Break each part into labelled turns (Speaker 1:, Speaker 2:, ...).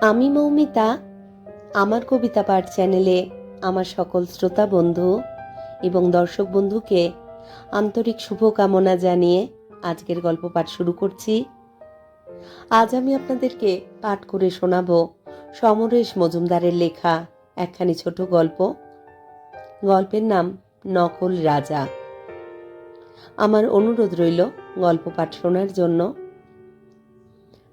Speaker 1: আমি মৌমিতা, আমার কবিতা পাঠ চ্যানেলে আমার সকল শ্রোতা বন্ধু এবং দর্শক বন্ধুকে আন্তরিক শুভকামনা জানিয়ে আজকের গল্প পাঠ শুরু করছি। আজ আমি আপনাদেরকে পাঠ করে শোনাব সমরেশ মজুমদারের লেখা একখানি ছোট গল্প। গল্পের নাম নকল রাজা। আমার অনুরোধ রইল গল্প পাঠ শোনার জন্য।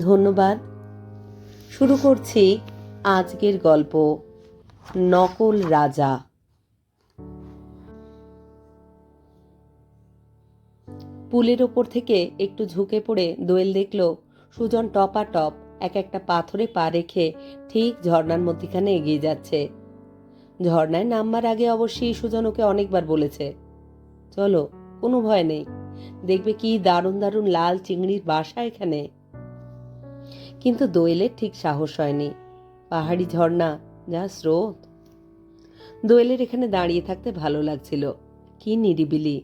Speaker 1: ধন্যবাদ। শুরু করছি আজকের গল্প, নকল রাজা। পুলের ওপর থেকে একটু ঝুঁকে পড়ে দোয়েল দেখল, সুজন টপা টপ এক একটা পাথরে পা রেখে ঠিক ঝর্ণার মধ্যিখানে এগিয়ে যাচ্ছে। ঝর্ণায় নামবার আগে অবশ্যই সুজন ওকে অনেকবার বলেছে, চলো, কোনো ভয় নেই। দেখবে কি দারুণ দারুণ লাল চিংড়ির বাসা এখানে। কিন্তু দোয়েলের ঠিক সাহস হয়নি। পাহাড়ি ঝর্ণা, যা স্রোত। দোয়েলের এখানে দাঁড়িয়ে থাকতে ভালো লাগছিল। কি নিরিবিলি।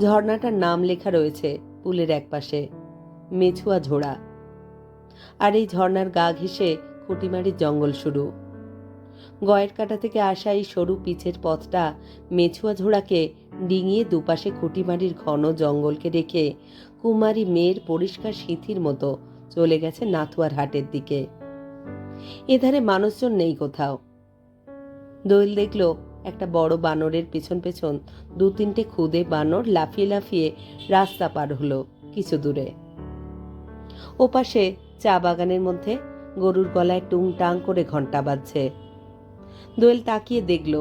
Speaker 1: ঝর্ণাটার নাম লেখা রয়েছে পুলের একপাশে, মেছুয়া ঝোড়া। আর এই ঝর্ণার গা ঘেঁষে খুঁটিমারির জঙ্গল শুরু। গয়ের কাটা থেকে আসা এই সরু পিচের পথটা মেছুয়া ঝোড়াকে ডিঙিয়ে দুপাশে খুঁটিমারির ঘন জঙ্গলকে রেখে কুমারী মেয়ের পরিষ্কার সিথির মতো চলে গেছে নাথুয়ার হাটের দিকে। এধারে মানুষজন নেই কোথাও। দোয়েল দেখল একটা বড় বানরের পেছন পেছন দু তিনটে খুদে বানর লাফিয়ে লাফিয়ে রাস্তা পার হলো কিছু দূরে। ওপাশে চা বাগানের মধ্যে গরুর গলায় টুং টাং করে ঘণ্টা বাজছে। দোয়েল তাকিয়ে দেখল,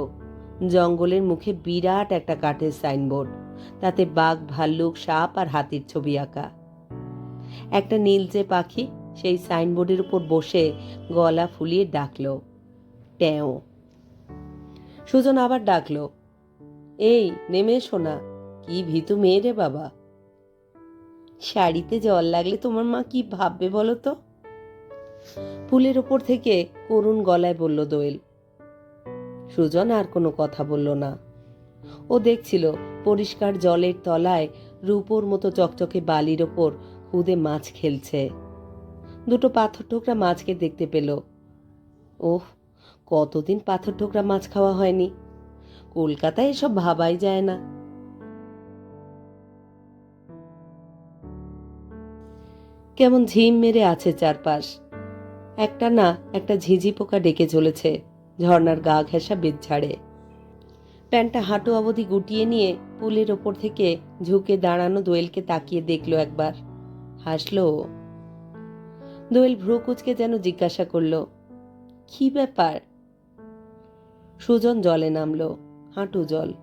Speaker 1: জঙ্গলের মুখে বিরাট একটা কাঠের সাইনবোর্ড, তাতে বাঘ, ভাল্লুক, সাপ আর হাতির ছবি আঁকা। একটা নীলচে পাখি সেই সাইনবোর্ডের উপর বসে গলা ফুলিয়ে ডাকল। ট্যাও। সুজন আবার ডাকলো, এই, নেমে এসো না, কি ভীতু মেয়ে রে বাবা। শাড়িতে জল লাগলে তোমার মা কি ভাববে বলো তো? ফুলের ওপর থেকে করুণ গলায় বলল দোয়েল, সুজন আর কোনো কথা বলল না। ও দেখছিল পরিষ্কার জলের তলায় রূপোর মতো চকচকে বালির ওপর খুদে মাছ খেলছে। দুটো পাথর ঠোকরা মাছকে দেখতে পেল। ওহ, কতদিন পাথর ঠোকরা মাছ খাওয়া হয়নি? কলকাতায় এসব ভাবাই যায় না। কেমন ঝিম মেরে আছে চারপাশ। একটা না, একটা ঝিঝি পোকা ডেকে চলেছে ঝর্নার গা ঘেঁষা বেদ ছাড়ে প্যান্টটা হাঁটু অবধি গুটিয়ে নিয়ে পুলের ওপর থেকে ঝুঁকে দাঁড়ানো দোয়েলকে তাকিয়ে দেখল একবার। হাসলো। দোয়েল ভ্রু কুচকে যেন জিজ্ঞাসা করল, কি ব্যাপার? সুজন জলে নামলো, হাঁটু জল,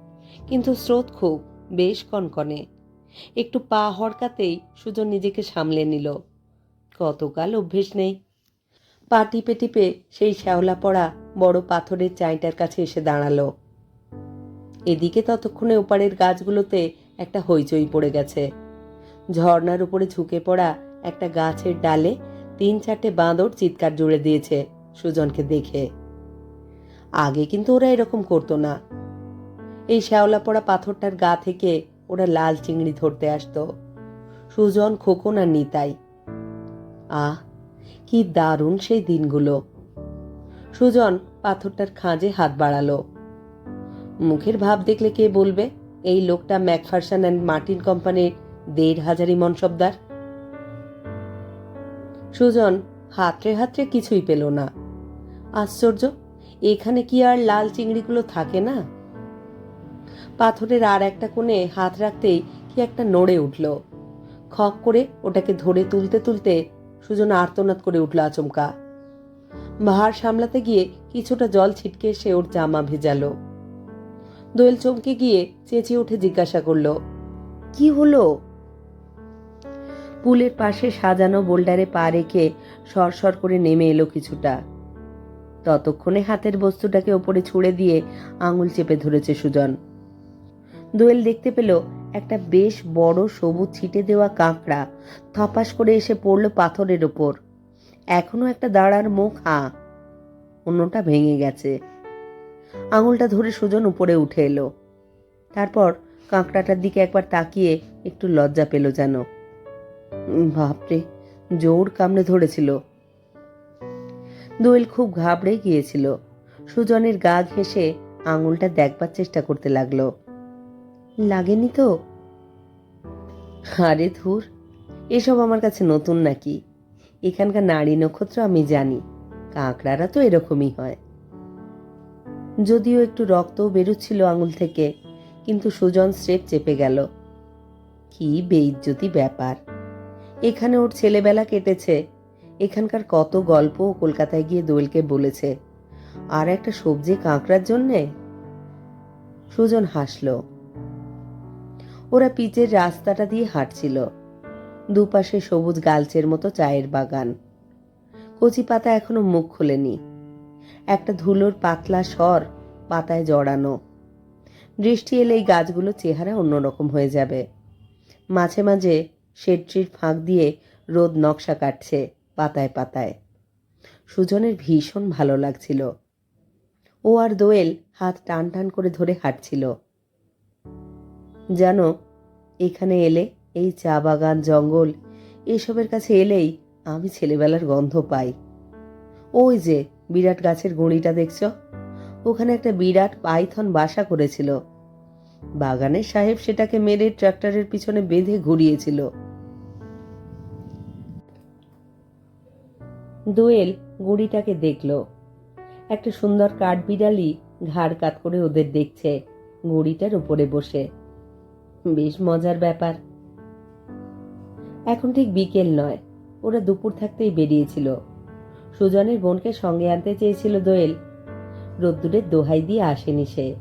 Speaker 1: কিন্তু স্রোত খুব, বেশ কনকনে। একটু পা হড়কাতেই সুজন নিজেকে সামলে নিল। কতকাল অভ্যেস নেই? পা টিপে টিপে সেই শ্যাওলা পড়া বড় পাথরের চাইটার কাছে এসে দাঁড়াল। এদিকে ততক্ষণে ওপারের গাছগুলোতে একটা হইচই পড়ে গেছে। ঝর্ণার উপরে ঝুঁকে পড়া একটা গাছের ডালে তিন চারটে বাঁদর চিৎকার জুড়ে দিয়েছে সুজনকে দেখে। আগে কিন্তু ওরা এরকম করতো না। এই শ্যাওলা পড়া পাথরটার গা থেকে ওরা লাল চিংড়ি ধরতে আসতো। সুজন, খোকন আর নিতাই। আহ, কি দারুণ সেই দিনগুলো। সুজন পাথরটার খাঁজে হাত বাড়ালো। মুখের ভাব দেখলে কে বলবে? এই লোকটা ম্যাকফারসন অ্যান্ড মার্টিন কোম্পানির দেড় হাজারি মনসবদার সুজন হাতরে হাতড়ে কিছুই পেল না। আশ্চর্য, এখানে কি আর লাল চিংড়িগুলো থাকে না? পাথরের আর একটা কোণে হাত রাখতেই কি একটা নড়ে উঠল। খক করে ওটাকে ধরে তুলতে তুলতে সুজন আর্তনাদ করে উঠল আচমকা। ভার সামলাতে গিয়ে কিছুটা জল ছিটকে এসে ওর জামা ভেজালো। দোয়েল চমকে গিয়ে চেঁচিয়ে উঠে জিজ্ঞাসা করল, কি হলো? পুলের পাশে সাজানো বোল্ডারে পা রেখে সরসর করে নেমে এলো কিছুটা। ততক্ষণে হাতের বস্তুটাকে ওপরে ছুঁড়ে দিয়ে আঙুল চেপে ধরেছে সুজন। দোয়েল দেখতে পেল একটা বেশ বড় সবুজ ছিটে দেওয়া কাঁকড়া থপাস করে এসে পড়ল পাথরের ওপর। এখনও একটা দাঁড়ার মুখ, হাঁ, অন্যটা ভেঙে গেছে। আঙুলটা ধরে সুজন উপরে উঠে এলো। তারপর কাঁকড়াটার দিকে একবার তাকিয়ে একটু লজ্জা পেল যেন। বাপরে, জোর কামড়ে ধরেছিল। দোয়েল খুব ঘাবড়ে গিয়েছিল। সুজনের গা ঘেঁষে আঙুলটা দেখবার চেষ্টা করতে লাগল। লাগেনি তো? আরে ধুর, এসব আমার কাছে নতুন নাকি? এখানকার নারী নক্ষত্র আমি জানি, কাঁকড়ারা তো এরকমই হয়। যদিও একটু রক্তও বেরোচ্ছিল আঙুল থেকে, কিন্তু সুজন স্রেফ চেপে গেল। কি বেইজ্জতি ব্যাপার। এখানে ওর ছেলেবেলা কেটেছে। এখানকার কত গল্প কলকাতায় গিয়ে দোয়েলকে বলেছে। আর একটা সবজি কাঁকড়ার জন্যে? সুজন হাসলো। ওরা পিচের রাস্তাটা দিয়ে হাঁটছিল। দুপাশে সবুজ গালচের মতো চায়ের বাগান। কচি পাতা এখনও মুখ খোলেনি। একটা ধুলোর পাতলা স্বর পাতায় জড়ানো। বৃষ্টি এলে এই গাছগুলো চেহারা অন্যরকম হয়ে যাবে। মাঝে মাঝে শেডট্রির ফাঁক দিয়ে রোদ নকশা কাটছে পাতায় পাতায়। সুজনের ভীষণ ভালো লাগছিল। ও আর দোয়েল হাত টান টান করে ধরে হাঁটছিল। জানো, এখানে এলে এই চা বাগান, জঙ্গল, এসবের কাছে এলেই আমি ছেলেবেলার গন্ধ পাই। ওই যে বিরাট গাছের গুঁড়িটা দেখছ? ওখানে একটা বিরাট পাইথন বাসা করেছিল। বাগানের সাহেব সেটাকে মেরে ট্রাক্টরের পিছনে বেঁধে ঘুরিয়েছিল। দোয়েল গুঁড়িটাকে দেখল। একটা সুন্দর কাঠ বিড়ালি ঘাড় কাত করে ওদের দেখছে, গুঁড়িটার উপরে বসে। বেশ মজার ব্যাপার। এখন ঠিক বিকেল নয়, ওরা দুপুর থাকতেই বেরিয়েছিল। সুজনের বোনকে সঙ্গে আনতে চেয়েছিল দোয়েল। রোদ্দুরের দোহাই দিয়ে আসেনি সে।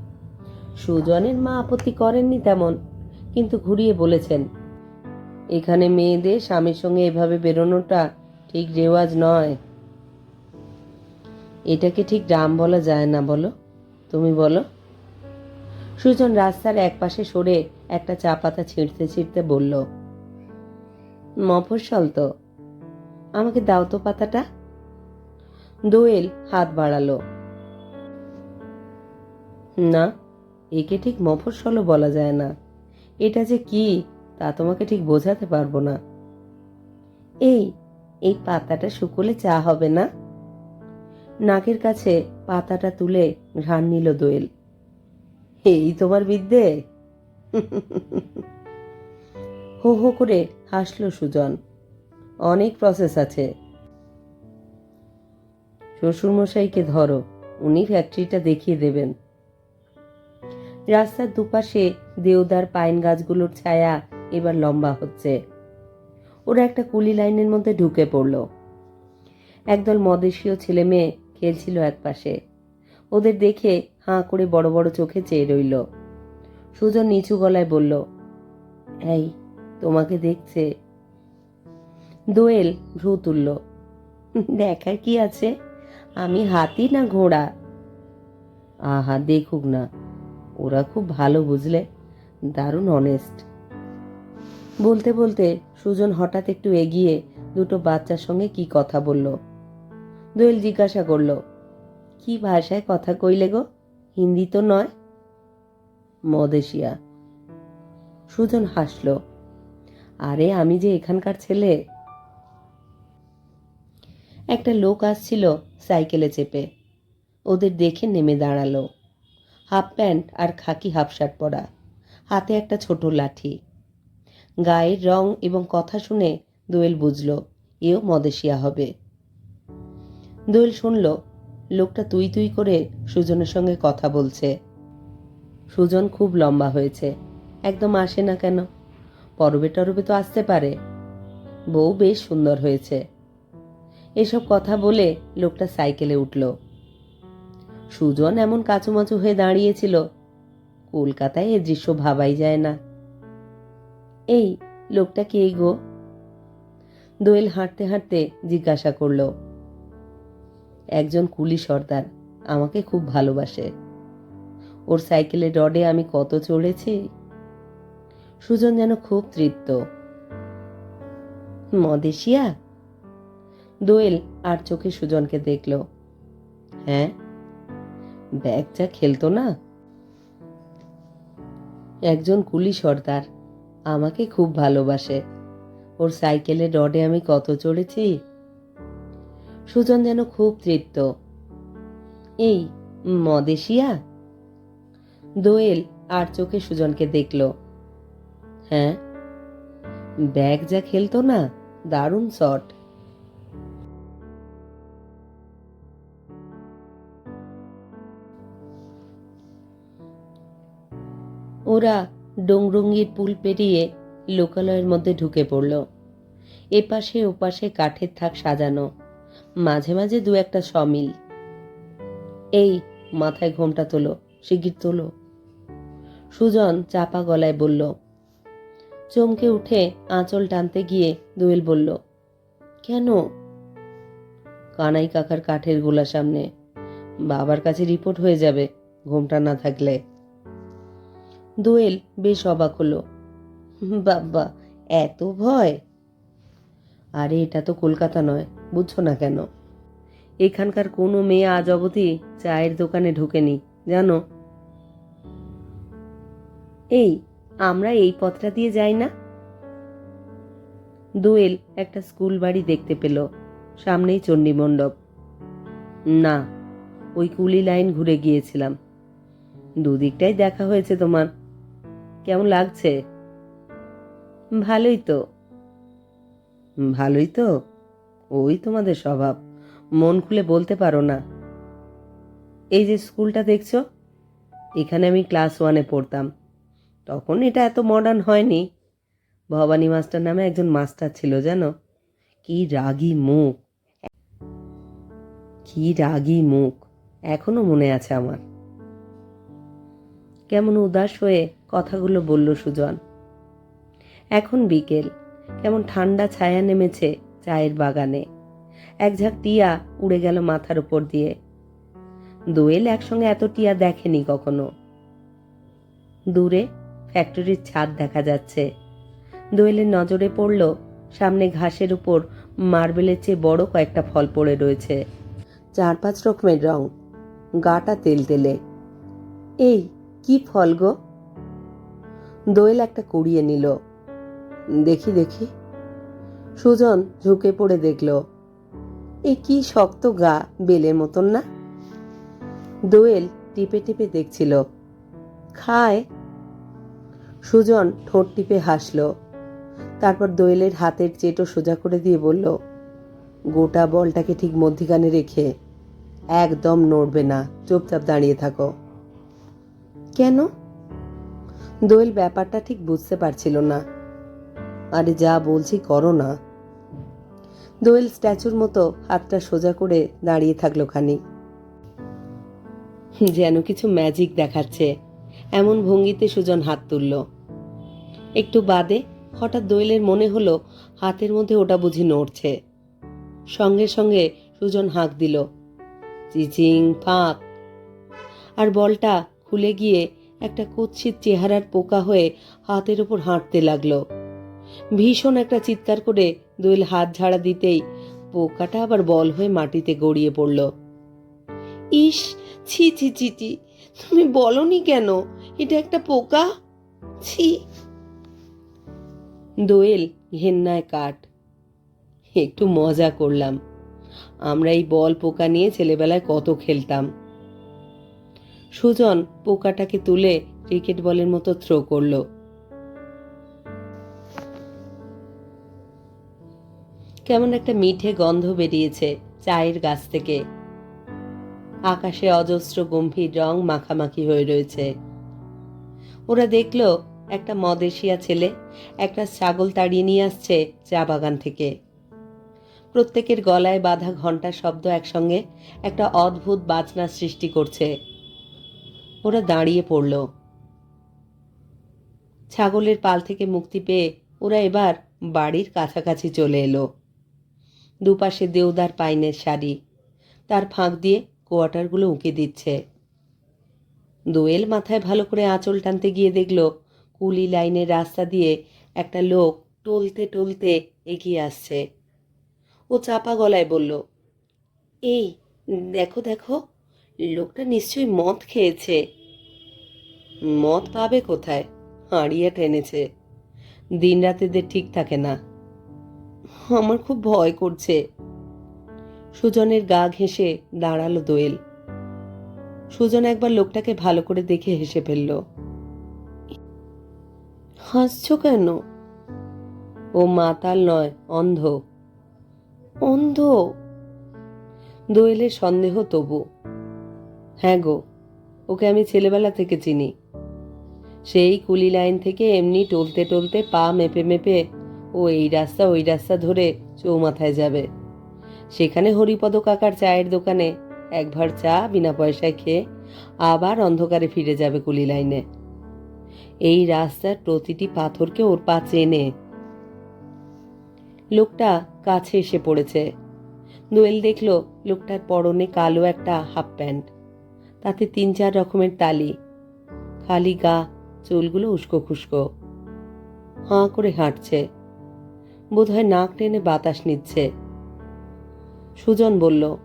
Speaker 1: সুজনের মা আপত্তি করেননি তেমন, কিন্তু ঘুরিয়ে বলেছেন, এখানে মেয়েদের স্বামীর সঙ্গে এভাবে বেরোনোটা ঠিক রেওয়াজ নয়। এটাকে ঠিক গ্রাম বলা যায় না, বলো? তুমি বলো। সুজন রাস্তার একপাশে সরে একটা চা পাতা ছিঁড়তে ছিঁড়তে বলল, মফস্বল তো, আমাকে দাও তো পাতাটা। দোয়েল হাত বাড়ালো, না, একে ঠিক মফস্বলও বলা যায় না। এটা যে কি, তা তোমাকে ঠিক বোঝাতে পারব না। এই এই পাতাটা শুকোলে চা হবে না। নাকের কাছে পাতাটা তুলে ঘ্রাণ নিল দোয়েল। এই তোমার বিদ্যে। হো হো করে হাসলো সুজন। অনেক প্রসেস আছে। শ্বশুরমশাইকে ধরো, উনি ফ্যাক্টরিটা দেখিয়ে দেবেন। রাস্তার দুপাশে দেওদার পাইন গাছগুলোর ছায়া এবার লম্বা হচ্ছে। ওরা একটা কুলি লাইনের মধ্যে ঢুকে পড়ল। একদল মদেশীয় ছেলে মেয়ে খেলছিল একপাশে। ওদের দেখে হাঁ করে বড় বড় চোখে চেয়ে রইল। সুজন নিচু গলায় বলল, এই, তোমাকে দেখছে? দোয়েল ভ্রু তুলল, দেখার কি আছে? আমি হাতি না ঘোড়া? আহা, দেখুক না। ওরা খুব ভালো বুঝলে। দারুণ অনেস্ট বলতে বলতে সুজন হঠাৎ একটু এগিয়ে দুটো বাচ্চার সঙ্গে কি কথা বলল। দোয়েল জিজ্ঞাসা করল, কি ভাষায় কথা কইলে গো? হিন্দি তো নয়? মদেশিয়া। সুজন হাসল, আরে, আমি যে এখানকার ছেলে? একটা লোক আসছিল সাইকেলে চেপে। ওদের দেখে নেমে দাঁড়াল। হাফ প্যান্ট আর খাকি হাফ শার্ট পরা। হাতে একটা ছোট লাঠি। গায়ের রং এবং কথা শুনে দোয়েল বুঝল, এও মদেশিয়া হবে। দোয়েল শুনল, লোকটা তুই তুই করে সুজনের সঙ্গে কথা বলছে। সুজন খুব লম্বা হয়েছে, একদম আসে না কেন? পরবে টরবে তো আসতে পারে। বউ বেশ সুন্দর হয়েছে। এসব কথা বলে লোকটা সাইকেলে উঠল। সুজন এমন কাচুমাচু হয়ে দাঁড়িয়েছিল, কলকাতায় এ দৃশ্য ভাবাই যায় না। এই, লোকটা কে গো? দোয়েল হাঁটতে হাঁটতে জিজ্ঞাসা করল, একজন কুলি সর্দার, আমাকে খুব ভালোবাসে। ওর সাইকেলের রডে আমি কত চড়েছি? সুজন যেন খুব তৃপ্ত। মদেশিয়া? দোয়েল আর চোখে সুজনকে দেখল হ্যাঁ ব্যাগটা খেলতো না? একজন কুলি সর্দার আমাকে খুব ভালোবাসে। ওর সাইকেলের রডে আমি কত চড়েছি। সুজন যেন খুব তৃপ্ত। এই, মদেশিয়া? দোয়েল আর চোখে সুজনকে দেখল। হ্যাঁ? ব্যাগ যা খেলতো না, দারুণ শট। ওরা ডোংরুঙ্গির পুল পেরিয়ে লোকালয়ের মধ্যে ঢুকে পড়ল। এপাশে ওপাশে কাঠের থাক সাজানো, মাঝে মাঝে দু একটা সমিল। এই, মাথায় ঘোমটা তোলো, শিগগির তোলো। সুজন চাপা গলায় বলল, চমকে উঠে আঁচল টানতে গিয়ে দোয়েল বলল, কেন? কানাই কাকার কাঠের গোলা সামনে, বাবার কাছে রিপোর্ট হয়ে যাবে, ঘোমটা না থাকলে। দোয়েল বেশ অবাক হলো। বাবা, এত ভয়? আরে, এটা তো কলকাতা নয়, বুঝছ না কেন? এখানকার কোনো মেয়ে আজ অবধি চায়ের দোকানে ঢোকেনি, জানো? এই, আমরা এই পথটা দিয়ে যাই না? দোয়েল একটা স্কুল বাড়ি দেখতে পেল, সামনেই চণ্ডী মণ্ডপ না, ওই কুলি লাইন ঘুরে গিয়েছিলাম। দুদিকটাই দেখা হয়েছে তোমার। কেমন লাগছে? ভালোই তো। ভালোই তো? ওই তোমাদের স্বভাব। মন খুলে বলতে পারো না। এই যে স্কুলটা দেখছ, এখানে আমি ক্লাস ওয়ানে পড়তাম। তখন এটা এত মডার্ন হয়নি। ভবানী মাস্টার নামে একজন মাস্টার ছিল, জানো? কি রাগী মুখ। কি রাগী মুখ। এখনও মনে আছে আমার। কেমন উদাস হয়ে কথাগুলো বলল সুজন। এখন বিকেল। কেমন ঠান্ডা ছায়া নেমেছে চায়ের বাগানে। এক ঝাঁক টিয়া উড়ে গেল মাথার উপর দিয়ে। দোয়েল একসঙ্গে এত টিয়া দেখেনি কখনো। দূরে ফ্যাক্টরির ছাদ দেখা যাচ্ছে। দোয়েলের নজরে পড়ল, সামনে ঘাসের উপর মার্বেলের চেয়ে বড় কয়েকটা ফল পড়ে রয়েছে। চার পাঁচ রকমের রং। গাটা তেলতেলে। এই, কি ফল গো? দোয়েল একটা কুড়িয়ে নিল। দেখি দেখি। সুজন ঝুঁকে পড়ে দেখল। এ কি শক্ত গা, বেলের মতন না? দোয়েল টিপে টিপে দেখছিল। খায়। সুজন ঠোঁট টিপে হাসল। তারপর দোয়েলের হাতের চেটো সোজা করে দিয়ে বলল, গোটা বলটাকে ঠিক মধ্যিখানে রেখে একদম নড়বে না। চুপচাপ দাঁড়িয়ে থাকো। কেন? দোয়েল ব্যাপারটা ঠিক বুঝতে পারছিল না। আরে যা বলছি করো না। দোয়েল স্ট্যাচুর মতো হাতটা সোজা করে দাঁড়িয়ে থাকল খানিক। যেন কিছু ম্যাজিক দেখাচ্ছে, এমন ভঙ্গিতে সুজন হাত তুলল। একটু বাদে হঠাৎ দোয়েলের মনে হলো হাতের মধ্যে ওটা বুঝি নড়ছে। সঙ্গে সঙ্গে সুজন হাঁক দিল, চিচিং, ফাঁক। আর বলটা খুলে গিয়ে একটা কুৎসিত চেহারার পোকা হয়ে হাতের ওপর হাঁটতে লাগল। ভীষণ একটা চিৎকার করে দোয়েল হাত ঝাড়া দিতেই পোকাটা আবার বল হয়ে মাটিতে গড়িয়ে পড়ল। ইস, ছি ছি ছি ছি, তুমি বলনি কেন? এটা একটা পোকা? ছি। দোয়েল ঘেন্নায় কাঠ। একটু মজা করলাম। আমরা এই বল পোকা নিয়ে ছেলেবেলায় কত খেলতাম। সুজন পোকাটাকে তুলে ক্রিকেট বলের মতো থ্রো করল। কেমন একটা মিঠে গন্ধ বেরিয়েছে চায়ের গাছ থেকে। আকাশে অজস্র গম্ভীর রং মাখামাখি হয়ে রয়েছে। ওরা দেখল একটা মদেশিয়া ছেলে একটা ছাগল তাড়িয়ে নিয়ে আসছে চা বাগান থেকে। প্রত্যেকের গলায় বাঁধা ঘণ্টার শব্দ একসঙ্গে একটা অদ্ভুত বাজনা সৃষ্টি করছে। ওরা দাঁড়িয়ে পড়ল। ছাগলের পাল থেকে মুক্তি পেয়ে ওরা এবার বাড়ির কাছাকাছি চলে এলো। দুপাশে দেওদার পাইনের শাড়ি। তার ফাঁক দিয়ে কোয়ার্টারগুলো উঁকে দিচ্ছে। দোয়েল মাথায় ভালো করে আঁচল টানতে গিয়ে দেখল, কুলি লাইনের রাস্তা দিয়ে একটা লোক টলতে টলতে এগিয়ে আসছে। ও চাপা গলায় বলল, এই, দেখো দেখো। লোকটা নিশ্চয়ই মদ খেয়েছে। মদ পাবে কোথায়? হাঁড়িয়ে টেনেছে। দিন রাতেদের ঠিক থাকে না। আমার খুব ভয় করছে। সুজনের গা ঘেঁষে দাঁড়াল দোয়েল। সুজন একবার লোকটাকে ভালো করে দেখে হেসে ফেলল। হাসছো কেন? ও মাতাল নয়, অন্ধ। অন্ধ। দোয়েলের সন্দেহ তবু। হ্যাঁ গো, ওকে আমি ছেলেবেলা থেকে চিনি। সেই কুলি লাইন থেকে এমনি টলতে টলতে পা মেপে মেপে ও এই রাস্তা ওই রাস্তা ধরে চৌমাথায় যাবে। সেখানে হরিপদ কাকার চায়ের দোকানে এক ভার চা বিনা পয়সায় খেয়ে আবার অন্ধকারে ফিরে যাবে কুলি লাইনে। এই রাস্তার প্রতিটি পাথরকে ওর পা চেনে। লোকটা কাছে এসে পড়েছে। দোয়েল দেখল লোকটার পরনে কালো একটা হাফ প্যান্ট। তাতে তিন চার রকমের তালি, খালি গা, চুলগুলো উস্কো খুস্কো। হাঁ করে হাঁটছে। বোধহয় নাক টেনে বাতাস নিচ্ছে। সুজন বলল,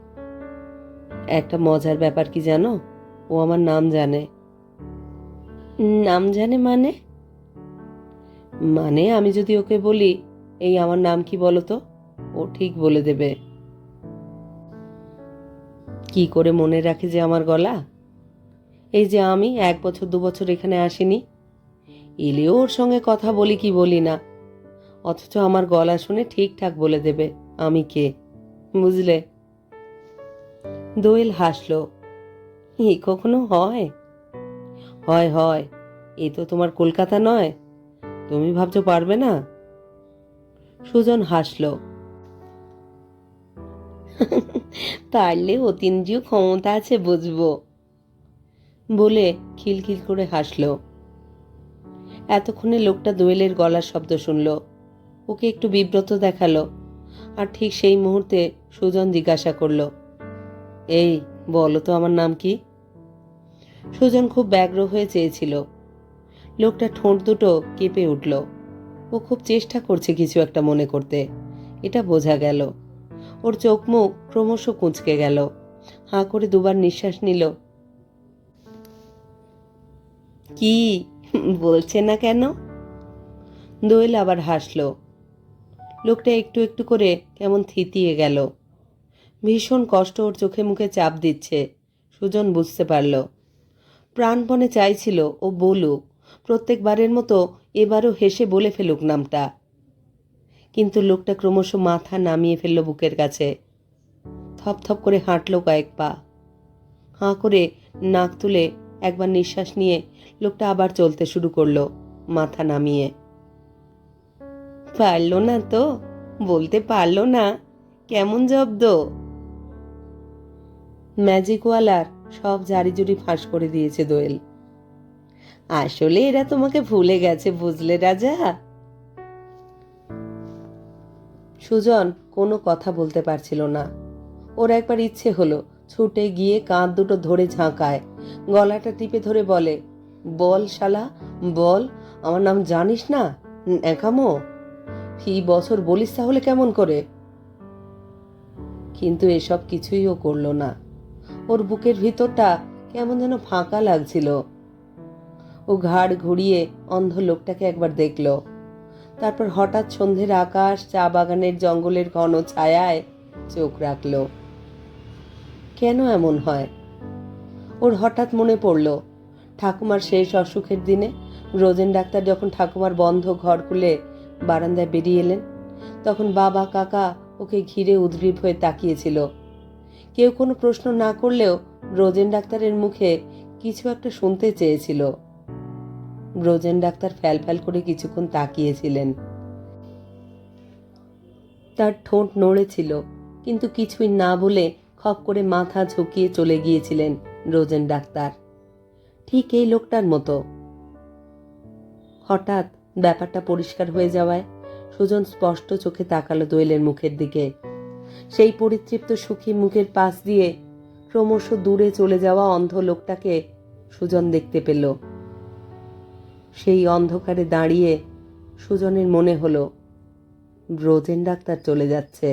Speaker 1: একটা মজার ব্যাপার কি জানো? ও আমার নাম জানে। নাম জানে মানে? মানে আমি যদি ওকে বলি, এই আমার নাম কি বলো তো? ও ঠিক বলে দেবে। কি করে মনে রাখে যে আমার গলা? এই যে আমি এক বছর, দু বছর এখানে আসিনি। এলেও ওর সঙ্গে কথা বলি কি বলি না। অথচ আমার গলা শুনে ঠিকঠাক বলে দেবে, আমি কে? বুঝলে? দোয়েল হাসল। এ কখনো হয়? হয় হয়। এ তো তোমার কলকাতা নয়। তুমি ভাবছ পারবে না? সুজন হাসলো। পারলে অতীন্দ্রিয় ক্ষমতা আছে বুঝব। বলে খিলখিল করে হাসলো। এতক্ষণে লোকটা দোয়েলের গলার শব্দ শুনল। ওকে একটু বিব্রত দেখাল। আর ঠিক সেই মুহূর্তে সুজন জিজ্ঞাসা করল, এই, বলো তো আমার নাম কি? সুজন খুব ব্যগ্র হয়ে চেয়েছিল। লোকটা ঠোঁট দুটো কেঁপে উঠল। ও খুব চেষ্টা করছে কিছু একটা মনে করতে। এটা বোঝা গেল। ওর চোখ মুখ ক্রমশ কুঁচকে গেল। হাঁ করে দুবার নিঃশ্বাস নিল। কি? বলছে না কেন? দোয়েল আবার হাসলো। লোকটা একটু একটু করে কেমন থিতিয়ে গেল। ভীষণ কষ্ট ওর চোখে মুখে চাপ দিচ্ছে। সুজন বুঝতে পারল। প্রাণপণে চাইছিল ও বলুক, প্রত্যেকবারের মতো এবারও হেসে বলে ফেলুক নামটা। কিন্তু লোকটা ক্রমশ মাথা নামিয়ে ফেলল বুকের কাছে। থপথপ করে হাঁটলো কয়েক পা। হাঁ করে নাক তুলে একবার নিঃশ্বাস নিয়ে লোকটা আবার চলতে শুরু করল মাথা নামিয়ে। পারল না তো, বলতে পারল না, কেমন জব্দ? ম্যাজিকওয়ালার সব জারিজুরি ফাঁস করে দিয়েছে দোয়েল। আসলে এরা তোমাকে ভুলে গেছে বুঝলে রাজা? সুজন কোনো কথা বলতে পারছিল না। ওর একবার ইচ্ছে হলো ছুটে গিয়ে কাঁধ দুটো ধরে ঝাঁকায়। গলাটা টিপে ধরে বলে, বল শালা, বল, আমার নাম জানিস না? একামো? এই বছর বলিস তাহলে কেমন করে? কিন্তু এসব কিছুই ও করল না। ওর বুকের ভিতরটা কেমন যেন ফাঁকা লাগছিল। ও ঘাড় ঘুরিয়ে অন্ধ লোকটাকে একবার দেখল। তারপর হঠাৎ সন্ধ্যের আকাশ চা বাগানের জঙ্গলের ঘন ছায়ায় চোখ রাখল। কেন এমন হয়? ওর হঠাৎ মনে পড়ল, ঠাকুমার শেষ অসুখের দিনে রোজেন ডাক্তার যখন ঠাকুমার বন্ধ ঘর খুলে বারান্দায় বেরিয়ে এলেন, তখন বাবা, কাকা ওকে ঘিরে উদ্গ্রীব হয়ে তাকিয়েছিল। কেউ কোনো প্রশ্ন না করলেও রোজেন ডাক্তারের মুখে কিছু একটা শুনতে চেয়েছিল। ব্রজেন ডাক্তার ফ্যাল ফ্যাল করে কিছুক্ষণ তাকিয়েছিলেন। তার ঠোঁট নড়েছিল কিন্তু কিছুই না বলে খপ করে মাথা ঝুঁকিয়ে চলে গিয়েছিলেন রোজেন ডাক্তার। ঠিক এই লোকটার মতো। হঠাৎ ব্যাপারটা পরিষ্কার হয়ে যাওয়ায় সুজন স্পষ্ট চোখে তাকালো দোয়েলের মুখের দিকে। সেই পরিতৃপ্ত সুখী মুখের পাশ দিয়ে ক্রমশ দূরে চলে যাওয়া অন্ধ লোকটাকে সুজন দেখতে পেল। সেই অন্ধকারে দাঁড়িয়ে সুজনের মনে হলো ব্রোজেন ডাক্তার চলে যাচ্ছে।